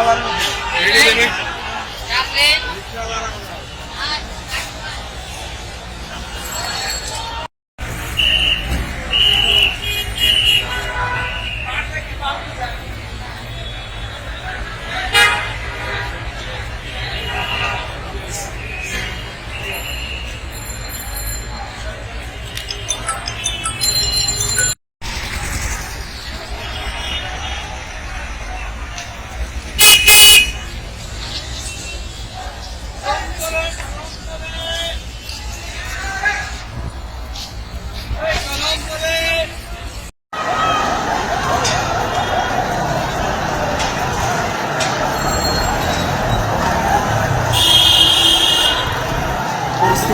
Öyle demek.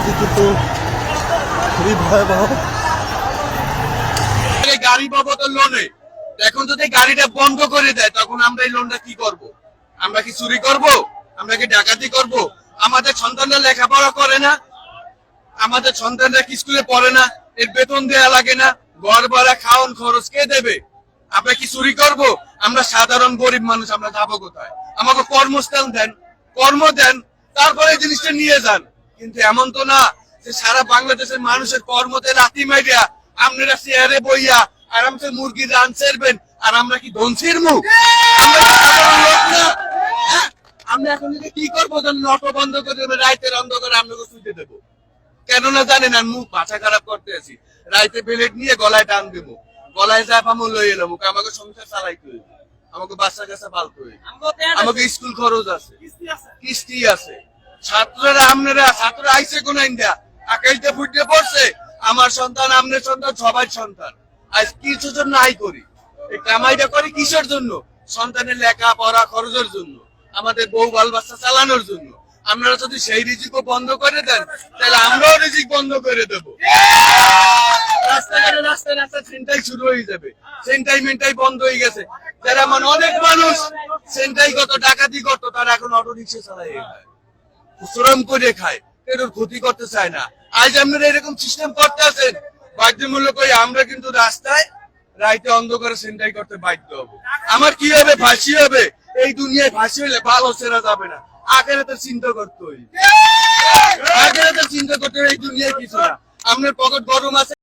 পরিস্থিতি কিন্তু খুবই ভয়াবহ। গাড়ি পাবো তো লোনে এখন যদি গাড়িটা বন্ধ করে দেয়, তখন আমরা এই লোনটা কি করব? আমরা কি চুরি করব? আমরা কি ডাকাতি করব? আমাদের সন্তানরা লেখাপড়া করে না। আমাদের সন্তানরা স্কুলে পড়ে না? এর বেতন দেয়া লাগে না। ঘর ভাড়া খাওয়ান খরচ কে দেবে? আমরা কি চুরি করব? আমরা সাধারণ গরিব মানুষ, আমরা যাব কোথায়? আমাকে কর্মস্থান দেন, কর্ম দেন, তারপরে জিনিসটা নিয়ে যান। কিন্তু এমন তো না যে সারা বাংলাদেশের মানুষের কর্মতে লাথি মাইরিয়া আপনারা চেয়ারে বইয়া আরামসে মুরগি রান সেরবেন আর আমরা কি ধনসির মুখ আমরা? হ্যাঁ? এখন যদি কি করব? যখন নটো বন্ধ করে দেবে রাইতের অন্ধকারে আপনাকে শুতে দেবো। কেননা জানেন মুখ খারাপ করতে আছি। রাইতে নিয়ে গলায় টান দেবো। গলায় যা পামো লই এলাম ওকে আমাকে সংসার চালাইতে হইবে আমাকে বাচ্চা কাছে পালতে হইবে আমাকে স্কুল খরচ আছে। কিস্তি আছে। ছাত্ররা আপনারা ছাত্ররা আইসে কোন ইন্ডিয়া ফুটে পড়ছে, আমার সন্তান আপনার সন্তান সন্তান। আজ কিছু জন্য করি? কামাইটা করি কিসের জন্য? সন্তানের লেখা পড়া খরচের জন্য, আমাদের বউ বাল বাচ্চা চালানোর জন্য। আপনারা যদি সেই রিজিকও বন্ধ করে দেন, তাহলে আমরাও রিজিক বন্ধ করে দেবো। রাস্তাঘাটে রাস্তায় রাস্তায় সেন্টাই শুরু হয়ে যাবে। সেন্টাই মেন্টাই বন্ধ হয়ে গেছে। যারা মানে অনেক মানুষ, সেন্টাই কত ডাকাতি করতো, তারা এখন অটো রিক্সা চালাই শ্রম করে খায় এর ক্ষতি করতে চায় না। আজ আপনারা এরকম সিস্টেম করতে আছেন, বাধ্যমূলক আমরা কিন্তু রাস্তায় রাইতে অন্ধকারে সেন্টাই করতে বাধ্য হব। আমার কি হবে? ফাঁসি হবে? এই দুনিয়ায় ফাঁসি হলে ভালো সেরা যাবে না। আগের তো চিন্তা করতে হই আগের তো চিন্তা করতে এই দুনিয়ায় কিছু না। আপনার পকেট গরম আছে।